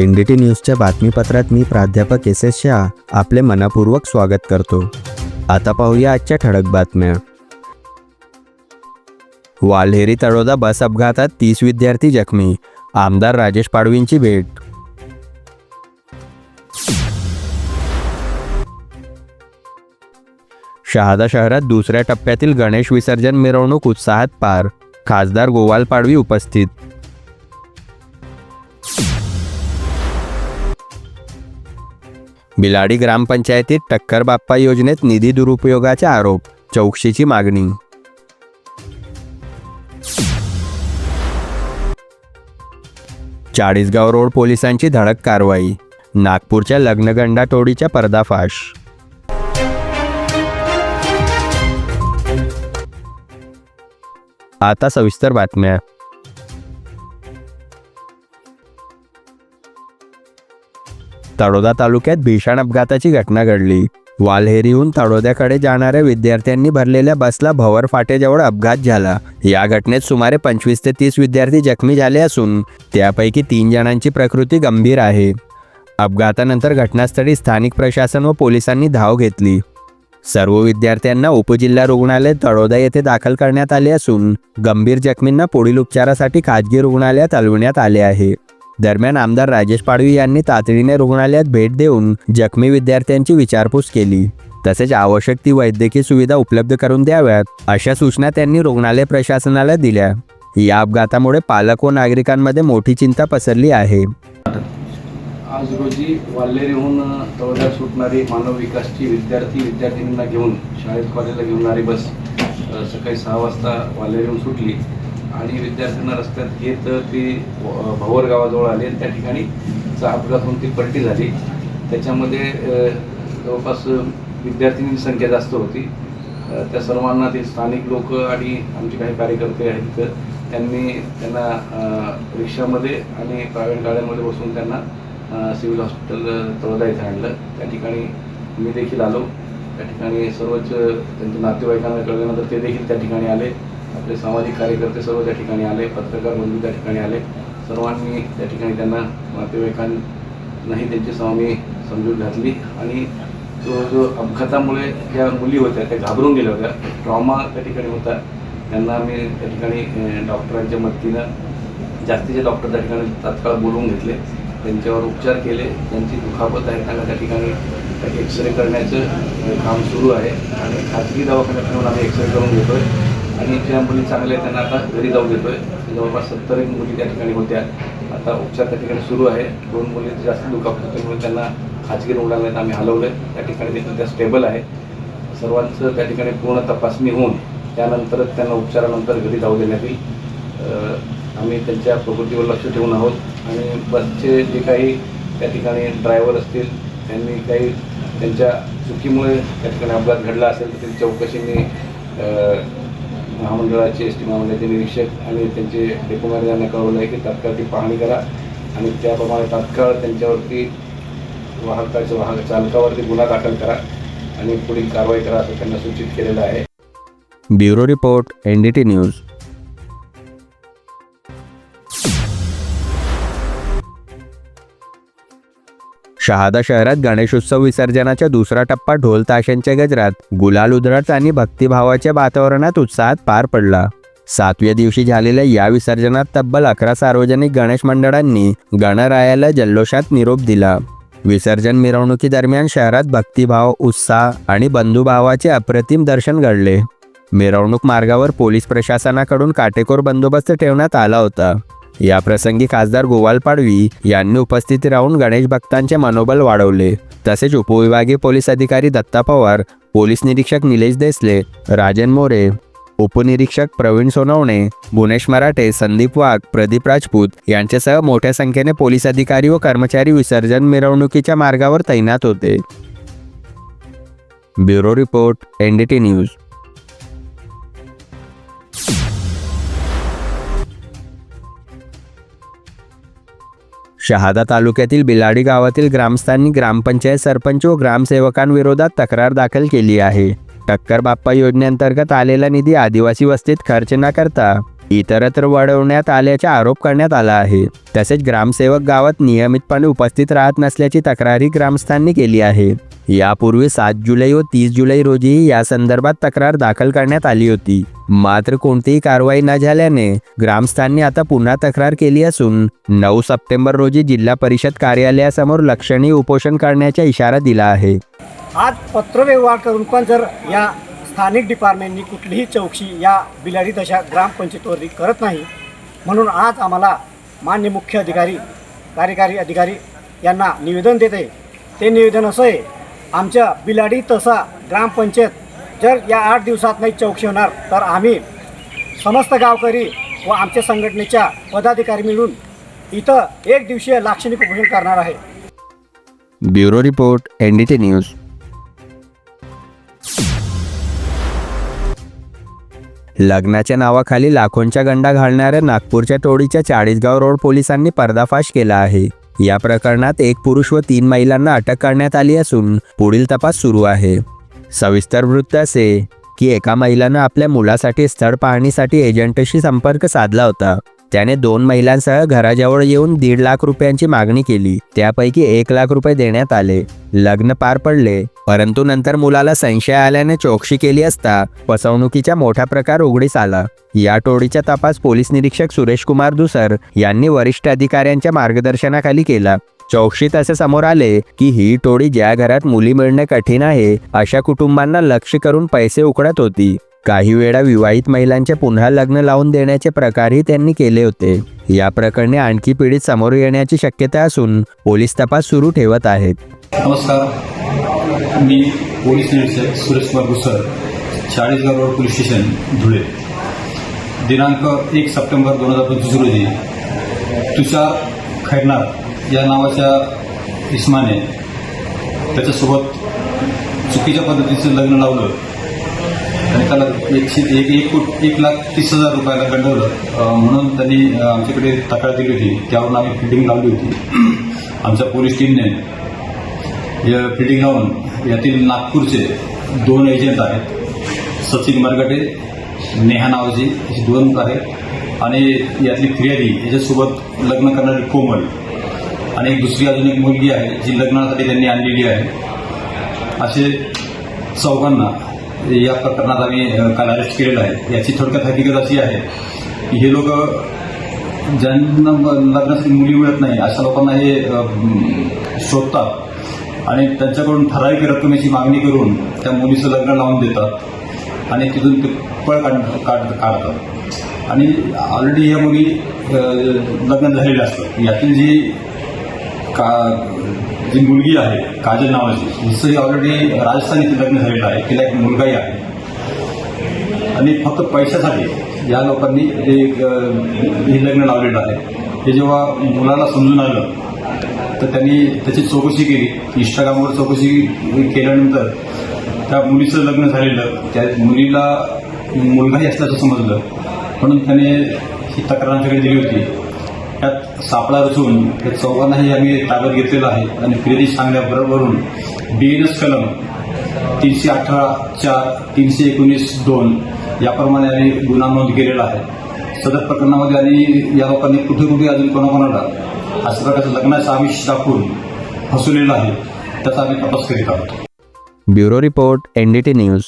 N D T न्यूजच्या बातमीपत्रात मी प्राध्यापक S S Shah आपले मनापूर्वक स्वागत करतो. आता पाहूया आजच्या ठळक बातम्या. वाल्हेरी तळोदा बस अपघातात तीस विद्यार्थी जखमी. आमदार राजेश पाडवींची भेट. शहादा शहरात दुसऱ्या टप्प्यातील गणेश विसर्जन मिरवणूक उत्साहात पार. खासदार गोवाल पाडवी उपस्थित. बिलाडी ग्रामपंचायतीत टक्कर बाप्पा योजनेत निधी दुरुपयोगाचा आरोप चौकशीची मागणी. चाळीसगाव रोड पोलिसांची धडक कारवाई नागपूरच्या लग्नगंडा टोळीच्या पर्दाफाश. आता सविस्तर बातम्या. तळोदा तालुक्यात भीषण अपघाताची घटना घडली. वाल्हेरीहून तळोद्याकडे जाणाऱ्या विद्यार्थ्यांनी भरलेल्या बसला भवर फाटेजवळ अपघात झाला. या घटनेत सुमारे पंचवीस ते तीस विद्यार्थी जखमी झाले असून त्यापैकी तीन जणांची प्रकृती गंभीर आहे. अपघातानंतर घटनास्थळी स्थानिक प्रशासन व पोलिसांनी धाव घेतली. सर्व विद्यार्थ्यांना उपजिल्हा रुग्णालय तळोदा येथे दाखल करण्यात आले असून गंभीर जखमींना पुढील उपचारासाठी खाजगी रुग्णालयात हलविण्यात आले आहे. दरम्यान आमदार राजेश पाडवी यांनी तातडीने रुग्णालयात भेट देऊन जखमी विद्यार्थ्यांची विचारपूस केली. तसेच आवश्यक ती वैद्यकीय सुविधा उपलब्ध करून द्याव्यात अशा सूचना त्यांनी रुग्णालय प्रशासनाला दिल्या. या अपघातामुळे पालक व नागरिकांमध्ये मोठी चिंता पसरली आहे. आज रोजी वाल्हेरीहून तळोद्यात सुटणारी मानव विकासची विद्यार्थी विद्यार्थिनींना घेऊन शाळेत कॉलेजला घेऊन बस सकाळी सहा वाजता वाल्हेरीहून सुटली. आणि विद्यार्थ्यांना रस्त्यात घेत ती भोवर भवर गावाजवळ आली आणि त्या ठिकाणी सहा अपघात होऊन ती पलटी झाली. त्याच्यामध्ये जवळपास विद्यार्थिनींची संख्या जास्त होती. त्या सर्वांना ते स्थानिक लोक आणि आमचे काही कार्यकर्ते आहेत तर त्यांनी त्यांना रिक्षामध्ये आणि प्रायव्हेट गाड्यांमध्ये बसून त्यांना सिव्हिल हॉस्पिटल तळदा तळोदा इथे आणलं. त्या ठिकाणी मी देखील आलो. त्या ठिकाणी सर्वच त्यांच्या नातेवाईकांना कळल्यानंतर ते देखील त्या ठिकाणी आले. आपले सामाजिक कार्यकर्ते सर्व त्या ठिकाणी आले पत्रकार बंधू त्या ठिकाणी आले. सर्वांनी त्या ठिकाणी त्यांना नातेवाईकांनाही त्यांची स्वामी समजूत घातली. आणि जो जो अपघातामुळे ज्या मुली होत्या त्या घाबरून गेल्या होत्या ट्रॉमा त्या ठिकाणी होता. त्यांना आम्ही त्या ठिकाणी डॉक्टरांच्या मदतीनं जास्तीचे डॉक्टर त्या ठिकाणी तात्काळ बोलवून घेतले. त्यांच्यावर उपचार केले. त्यांची दुखापत आहे त्यांना त्या ठिकाणी एक्सरे करण्याचं काम सुरू आहे. आणि खाजगी दवाखान्यात ठेवून आम्ही एक्सरे करून घेतो आहे आणि ज्या मुली चांगल्या आहेत त्यांना आता घरी जाऊ देतो आहे जवळपास सत्तर एक मुली त्या ठिकाणी होत्या. आता उपचार त्या ठिकाणी सुरू आहे. दोन मुली जास्त दुखापत त्यामुळे त्यांना खाजगी रुग्णालयात आम्ही हलवलं आहे त्या ठिकाणी देखील त्या स्टेबल आहे. सर्वांचं त्या ठिकाणी पूर्ण तपासणी होऊन त्यानंतरच त्यांना उपचारानंतर घरी जाऊ देण्यात येईल. आम्ही त्यांच्या प्रकृतीवर लक्ष ठेवून आहोत. आणि बसचे जे काही त्या ठिकाणी ड्रायव्हर असतील त्यांनी काही त्यांच्या चुकीमुळे त्या ठिकाणी अपघात घडला असेल तर त्यांची चौकशी मी महामंडळाचे एस टी महामंडळाचे निरीक्षक आणि त्यांचे डेपो यांना कळवलं आहे की तात्काळ ती पाहणी करा. आणि त्याप्रमाणे तात्काळ त्यांच्यावरती वाहकाच्या वाहक चालकावरती गुन्हा दाखल करा आणि पुढील कारवाई करा असं त्यांना सूचित केलेलं आहे. Bureau report N D T news. Shahada शहरात गणेशोत्सव विसर्जनाच्या दुसरा टप्पा ढोल ताशांच्या गजरात गुलाल उधळत आणि भक्तिभावाच्या वातावरणात उत्साहात पार पडला. सातव्या दिवशी झालेल्या या विसर्जनात तब्बल अकरा सार्वजनिक गणेश मंडळांनी गणरायाला जल्लोषात निरोप दिला. विसर्जन मिरवणुकीदरम्यान शहरात भक्तिभाव उत्साह आणि बंधुभावाचे अप्रतिम दर्शन घडले. मिरवणूक मार्गावर पोलीस प्रशासनाकडून काटेकोर बंदोबस्त ठेवण्यात आला होता. या प्रसंगी खासदार गोवाल पाडवी यांनी उपस्थित राहून गणेश भक्तांचे मनोबल वाढवले. तसेच उपविभागीय पोलीस अधिकारी दत्ता पवार पोलीस निरीक्षक निलेश देसले राजन मोरे उपनिरीक्षक प्रवीण सोनवणे भुवनेश मराठे संदीप वाघ प्रदीप राजपूत यांच्यासह मोठ्या संख्येने पोलीस अधिकारी व कर्मचारी विसर्जन मिरवणुकीच्या मार्गावर तैनात होते. Bureau report N D T news. Shahada तालुक्यातील बिलाडी गावातील ग्रामस्थांनी ग्रामपंचायत सरपंच व ग्रामसेवकांविरोधात तक्रार दाखल केली आहे. टक्कर बाप्पा योजनेअंतर्गत आलेला निधी आदिवासी वस्तीत खर्च न करता इतरत्र वळवण्यात आल्याचा आरोप करण्यात आला आहे. तसेच ग्रामसेवक गावात नियमितपणे उपस्थित राहत नसल्याची तक्रारही ग्रामस्थांनी केली आहे. यापूर्वी सात जुलै व तीस जुलै रोजी या संदर्भात तक्रार दाखल करण्यात आली होती. मात्र कोणतीही कारवाई न झाल्याने ग्रामस्थांनी आता पुन्हा तक्रार केली असून नऊ सप्टेंबर रोजी जिल्हा परिषद कार्यालयासमोर लक्षणीय उपोषण करण्याचा इशारा दिला आहे. आज पत्रव्यवहार करून पण जर या स्थानिक डिपार्टमेंटनी कुठलीही चौकशी या बिलाडी तशा ग्रामपंचायतीवरती करत नाही. म्हणून आज आम्हाला मान्य मुख्य अधिकारी कार्यकारी अधिकारी यांना निवेदन देते ते निवेदन असं आहे आमच्या बिलाडी तसा ग्रामपंचायत जर या आठ दिवसात नाही चौकशी होणार तर आम्ही समस्त गावकरी व आमच्या संघटनेच्या पदाधिकारी मिळून इथं एक दिवसीय लाक्षणिक उपोषण करणार आहे. Bureau report N D T news. लग्नाच्या नावाखाली लाखोंच्या गंडा घालणाऱ्या नागपूरच्या टोळीच्या चाळीसगाव रोड पोलिसांनी पर्दाफाश केला आहे. या प्रकरणात एक पुरुष व तीन महिलांना अटक करण्यात आली असून पुढील तपास सुरू आहे. सविस्तर वृत्त असे की एका महिलानं आपल्या मुलासाठी स्थळ पाहणीसाठी एजंटशी संपर्क साधला होता. त्याने दोन महिलांसह घराजवळ येऊन दीड लाख रुपयांची मागणी केली. त्यापैकी एक लाख रुपये देण्यात आले. लग्न पार पडले. परंतु नंतर मुलाला संशय आल्याने चौकशी केली असता फसवणुकीचा मोठा प्रकार उघडीस आला. या टोळीचा तपास पोलीस निरीक्षक सुरेश कुमार दुसर यांनी वरिष्ठ अधिकाऱ्यांच्या मार्गदर्शनाखाली केला. चौकशीत असे समोर आले की ही टोळी ज्या घरात मुली मिळणे कठीण आहे अशा कुटुंबांना लक्ष करून पैसे उकडत होती. काही वेळा विवाहित महिलांचे पुन्हा लग्न लावून देण्याचे प्रकारही त्यांनी केले होते. या प्रकरणी आणखी पीडित समोर येण्याची शक्यता असून पोलीस तपास सुरू ठेवत आहेत. नमस्कार. मी पोलीस निरीक्षक Suresh Kumar Gusar Chalisgaon road police station Dhule. दिनांक एक सप्टेंबर दोन हजार पंचवीस रोजी तुषार खैरनार या नावाच्या इस्माने त्याच्यासोबत चुकीच्या पद्धतीचं लग्न लावलं. आणि त्याला एकशे एक एक कोट एक लाख तीस हजार रुपयाला गंडवलं. म्हणून त्यांनी आमच्याकडे तक्रार दिली होती. त्यावरून आम्ही फिल्डिंग लावली होती. आमच्या पोलीस टीमने या फिल्डिंग लावून यातील नागपूरचे दोन एजंट आहेत. सचिन मरगटे नेहा नावजी अशी दोन आहेत. आणि यातली फिर्यादी याच्यासोबत लग्न करणारी कोमल. आणि एक दुसरी अजून एक मुलगी आहे जी लग्नासाठी त्यांनी आणलेली आहे. असे चौघांना या प्रकरणात आम्ही काल अरेस्ट केलेलं आहे. याची थोडक्यात हकीकत अशी आहे की हे लोक ज्यांना लग्नासाठी मुली मिळत नाही अशा लोकांना हे शोधतात आणि त्यांच्याकडून ठराविक रकमेची मागणी करून त्या मुलीचं लग्न लावून देतात आणि तिथून ते पळ काढ काढ- काढतात. आणि ऑलरेडी या मुली लग्न झालेल्या असतात यातील जी का जी मुलगी आहे काजल नावाची हिचं ऑलरेडी राजस्थान इथे लग्न झालेलं आहे तिला एक मुलगाही आहे. आणि फक्त पैशासाठी या लोकांनी हे हे लग्न लावलेलं आहे हे जेव्हा मुलाला समजून आलं तर त्यांनी त्याची चौकशी केली इंस्टाग्रामवर चौकशी केल्यानंतर त्या मुलीचं लग्न झालेलं त्या मुलीला मुलगाही असल्याचं समजलं म्हणून त्याने ही तक्रारच्याकडे दिली होती. त्यात सापळा रचून त्या चौघांनाही आम्ही ताब्यात घेतलेलं आहे. आणि फिर्यादी सांगण्याबरोबरून बी एन एस कलम तीनशे अठरा चार तीनशे एकोणीस दोन याप्रमाणे आम्ही गुन्हा नोंद केलेला आहे. सदर प्रकरणामध्ये आणि या लोकांनी कुठे कुठे अजून कोणाकोणाला अशा प्रकारचं लग्नाचं आमिष दाखवून फसवलेलं आहे त्याचा आम्ही तपास करीत आहोत. Bureau report N D news.